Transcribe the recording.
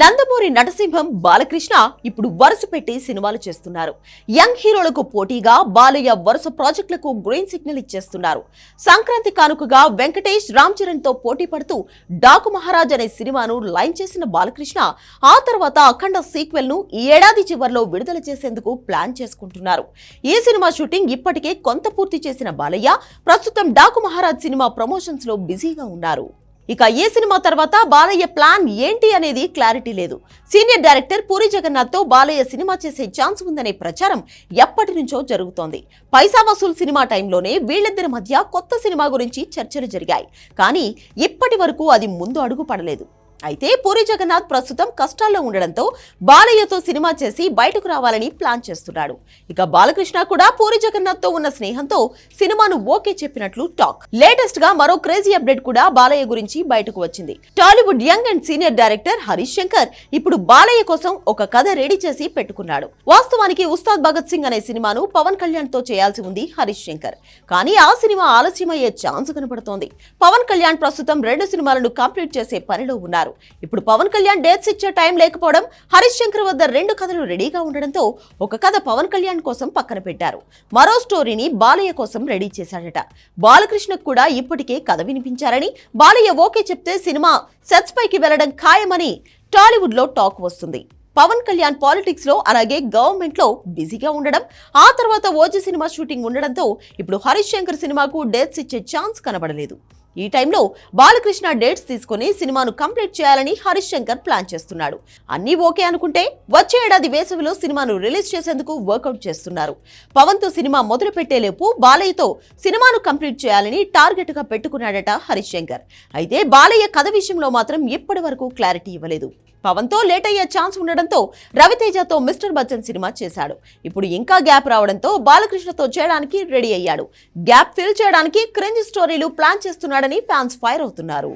నందమూరి నటసింహం బాలకృష్ణ ఇప్పుడు వరుస పెట్టి సినిమాలు చేస్తున్నారు. యంగ్ హీరోలకు పోటీగా బాలయ్య వరుస ప్రాజెక్టులకు గ్రీన్ సిగ్నల్ ఇచ్చేస్తున్నారు. సంక్రాంతి కానుకగా వెంకటేష్ రామ్ చరణ్తో పోటీ పడుతూ డాకు మహారాజ్ అనే సినిమాను లైన్ చేసిన బాలకృష్ణ ఆ తర్వాత అఖండ సీక్వెల్ను ఈ ఏడాది చివరిలో విడుదల చేసేందుకు ప్లాన్ చేసుకుంటున్నారు. ఈ సినిమా షూటింగ్ ఇప్పటికే కొంత పూర్తి చేసిన బాలయ్య ప్రస్తుతం డాకు మహారాజ్ సినిమా ప్రమోషన్స్లో బిజీగా ఉన్నారు. ఇక ఏ సినిమా తర్వాత బాలయ్య ప్లాన్ ఏంటి అనేది క్లారిటీ లేదు. సీనియర్ డైరెక్టర్ పూరి జగన్నాథ్తో బాలయ్య సినిమా చేసే ఛాన్స్ ఉందనే ప్రచారం ఎప్పటి నుంచో జరుగుతోంది. పైసా వసూల్ సినిమా టైంలోనే వీళ్ళిద్దరి మధ్య కొత్త సినిమా గురించి చర్చలు జరిగాయి. కానీ ఇప్పటి వరకు అది ముందు అడుగు పడలేదు. అయితే పూరి జగన్నాథ్ ప్రస్తుతం కష్టాల్లో ఉండడంతో బాలయ్యతో సినిమా చేసి బయటకు రావాలని ప్లాన్ చేస్తున్నాడు. ఇక బాలకృష్ణ కూడా పూరి జగన్నాథ్తో ఉన్న స్నేహంతో సినిమాను ఓకే చెప్పినట్లు టాక్. లేటెస్ట్గా మరో క్రేజీ అప్డేట్ కూడా బాలయ్య గురించి బయటకు వచ్చింది. Tollywood young and senior director Harish Shankar ఇప్పుడు బాలయ్య కోసం ఒక కథ రెడీ చేసి పెట్టుకున్నాడు. వాస్తవానికి ఉస్తాద్ భగత్ సింగ్ అనే సినిమాను పవన్ కళ్యాణ్తో చేయాల్సి ఉంది హరీష్ శంకర్. కానీ ఆ సినిమా ఆలస్యమయ్యే ఛాన్స్ కనబడుతోంది పవన్ కళ్యాణ్ ప్రస్తుతం రెండు సినిమాలను కంప్లీట్ చేసే పనిలో ఉన్నారు. ఇప్పుడు పవన్ కళ్యాణ్ డేట్స్ ఇచ్చే టైం లేకపోవడం హరీష్ శంకర్ వద్ద రెండు కథలు రెడీగా ఉండడంతో ఒక కథ పవన్ కళ్యాణ్ కోసం పక్కన పెట్టారు. మరో స్టోరీని బాలయ్య కోసం రెడీ చేశాడట. బాలకృష్ణకు కూడా ఇప్పటికే కథ వినిపించారని బాలయ్య ఓకే చెప్తే సినిమా సెట్స్ పైకి వెళ్ళడం ఖాయమని టాలీవుడ్లో టాక్ వస్తుంది. పవన్ కళ్యాణ్ పాలిటిక్స్లో అలాగే గవర్నమెంట్లో బిజీగా ఉండడం ఆ తర్వాత ఓజీ సినిమా షూటింగ్ ఉండడంతో ఇప్పుడు హరీష్ శంకర్ సినిమాకు డేట్స్ ఇచ్చే ఛాన్స్ కనబడలేదు. ఈ టైంలో బాలకృష్ణ డేట్స్ తీసుకుని సినిమాను కంప్లీట్ చేయాలని హరీష్ శంకర్ ప్లాన్ చేస్తున్నాడు. అన్నీ ఓకే అనుకుంటే వచ్చే ఏడాది వేసవిలో సినిమాను రిలీజ్ చేసేందుకు వర్కౌట్ చేస్తున్నారు. పవన్తో సినిమా మొదలు పెట్టేలేపు బాలయ్యతో సినిమాను కంప్లీట్ చేయాలని టార్గెట్గా పెట్టుకున్నాడట హరీష్ శంకర్. అయితే బాలయ్య కథ విషయంలో మాత్రం ఇప్పటి వరకు క్లారిటీ ఇవ్వలేదు. పవన్తో లేట్ అయ్యే ఛాన్స్ ఉండడంతో రవితేజతో మిస్టర్ బచ్చన్ సినిమా చేశాడు. ఇప్పుడు ఇంకా గ్యాప్ రావడంతో బాలకృష్ణతో చేయడానికి రెడీ అయ్యాడు. గ్యాప్ ఫిల్ చేయడానికి క్రింజ్ స్టోరీలు ప్లాన్ చేస్తున్నాడని ఫ్యాన్స్ ఫైర్ అవుతున్నారు.